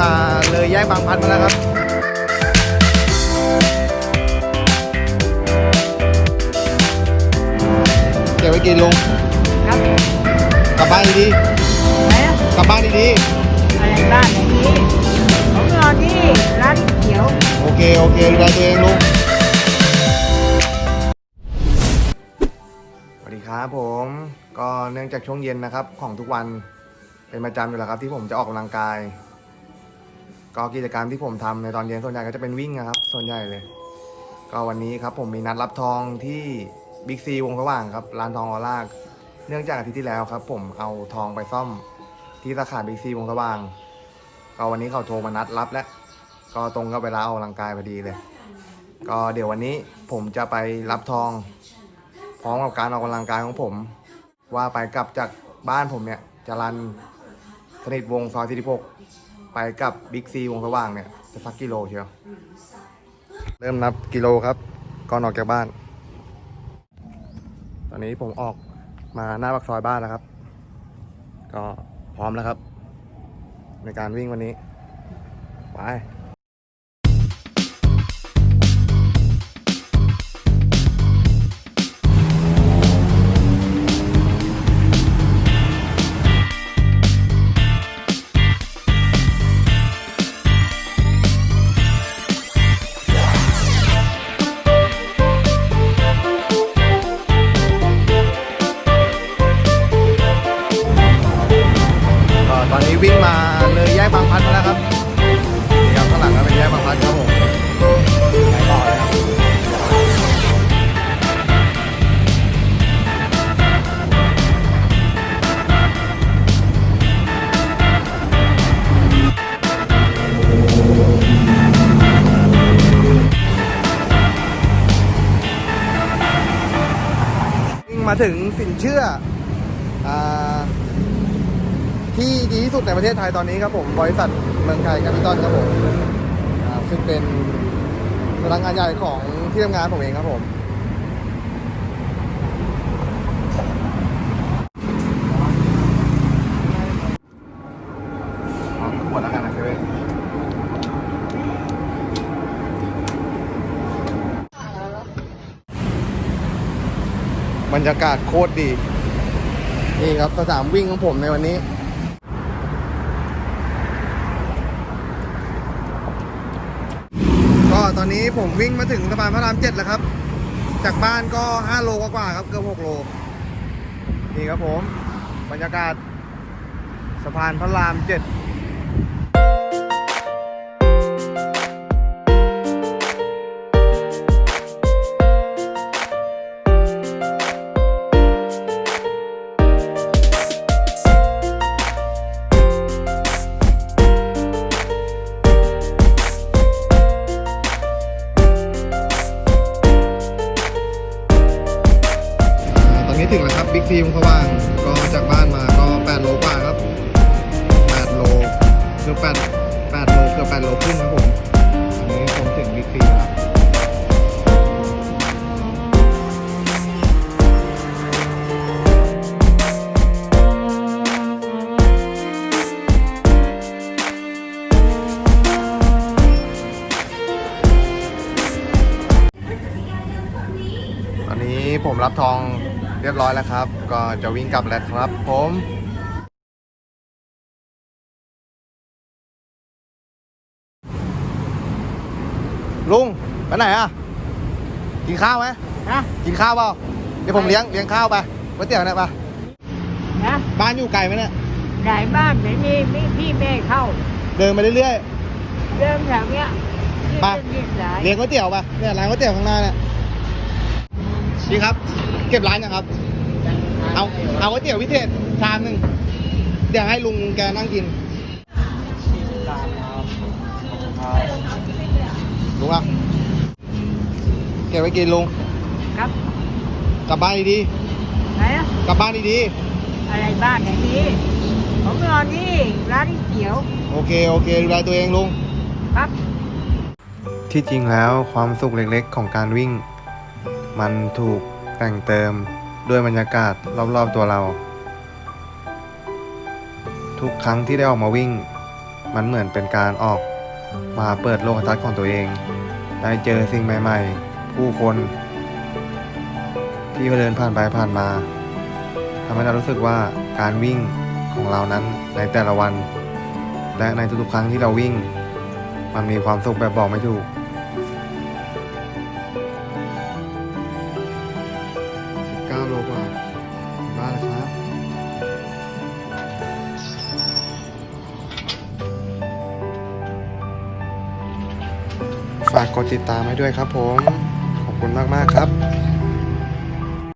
มาเลยแยกบางพันมาแล้วครับเก็บไว้กินลุงครับกลับบ้านดีไหนอะๆกลับบ้านดีอะไรบ้านอย่างนี้ผมนอนที่ร้านเขียว ๆ โอเค โอเคดูแลตัวเองลุง สวัสดีครับผมก็เนื่องจากช่วงเย็นนะครับของทุกวันเป็นประจำอยู่แล้วครับที่ผมจะออกกำลังกาย ก็กิจกรรมที่ผมทำในตอนเย็นส่วนใหญ่ก็จะเป็นวิ่งนะครับ ส่วนใหญ่เลย ก็วันนี้ครับผมมีนัดรับทองที่บิ๊กซีวงสว่างครับร้านทองออร่าเนื่องจากอาทิตย์ที่แล้วครับ ผมเอาทองไปซ่อมที่สาขาบิ๊กซีวงสว่าง ก็วันนี้เขาโทรมานัดรับแล้วก็ตรงกับเวลาออกกำลังกายพอดีเลย ก็เดี๋ยววันนี้ผมจะไปรับทอง พร้อมกับการออกกำลังกายของผม ว่าไปกลับจากบ้านผมเนี่ยจะรันสนิทวงซอยสี่ก ไปกับบิ๊กซีวงสว่างเนี่ยจะสักกิโลเชียวเริ่มนับกิโลครับ ก่อนออกจากบ้าน ตอนนี้ผมออกมาหน้าปากซอยบ้านแล้วครับ ก็พร้อมแล้วครับ ในการวิ่งวันนี้ ไป ตอนนี้วิ่งมาเลยแยกบางพัดมาแล้วครับนี่ครับข้างหลังก็เป็นแยกบางพัดครับผมไปต่อเลยครับมาถึงสินเชื่ออ่า ที่ดีที่สุดในประเทศไทยตอนนี้ครับผมบริษัทเมืองไทยแคปิตอลครับผมอ่าซึ่งเป็นสำนักงานใหญ่ของที่ทำงานผมเองครับผมเอาขวดแล้วกันนะเซเว่นบรรยากาศโคตรดี นี่ครับสนามวิ่งของผมในวันนี้ ก็ ตอนนี้ผมวิ่งมาถึงสะพานพระรามเจ็ดแล้วครับ จากบ้านก็ห้าโลกว่าครับเกือบหกโล นี่ครับผม บรรยากาศสะพานพระรามเจ็ด นี้ถึงแล้วครับบิ๊กซีมสว่างก็จากบ้านมาก็8โลกว่าครับ8โลเกือบ8 8โลเกือบ8โลครึ่งครับผมอันนี้ผมถึงบิ๊กซีแล้วตอนนี้ผมรับทอง เรียบร้อยแล้วครับ ก็จะวิ่งกลับแล้วครับ ผมลุงไปไหนอะ กินข้าวไหมนะกินข้าวเปล่าเดี๋ยวผมเลี้ยงเลี้ยงข้าวไปก๋วยเตี๋ยวเนี่ยไปนะบ้านอยู่ไกลไหมเนี่ยไหนบ้านไหนมีมีพี่แม่เข้า เดินไปเรื่อยเดิมแถวเนี้ยที่ไปเป็นที่สายๆเลี้ยงก๋วยเตี๋ยวไปเนี่ยร้านก๋วยเตี๋ยวข้างหน้าเนี่ยพี่ครับ เก็บร้านนะครับ เอาเอาก๋วยเตี๋ยวพิเศษชามหนึ่งเดี๋ยวให้ลุงแกนั่งกินลุงอะเก็บไว้กินลุงครับกลับบ้านดีไหนอะๆกลับบ้านดีอะไรบ้านอย่างนี้ผมนอนที่ร้านเขียวๆโอเคโอเคดูแลตัวเองลุงครับที่จริงแล้วความสุขเล็กๆของการวิ่ง มันถูก แต่งเติมด้วยบรรยากาศรอบๆตัวเรา ทุกครั้งที่ได้ออกมาวิ่ง มันเหมือนเป็นการออกมาเปิดโลกทัศน์ของตัวเอง ได้เจอสิ่งใหม่ๆ ผู้คน ที่เดินผ่านไปผ่านมาทำให้เรารู้สึกว่าการวิ่งของเรานั้นในแต่ละวัน และในทุกๆครั้งที่เราวิ่ง มันมีความสุขแบบบอกไม่ถูก ฝากกดติดตามให้ด้วยครับผม ขอบคุณมาก ๆ ครับ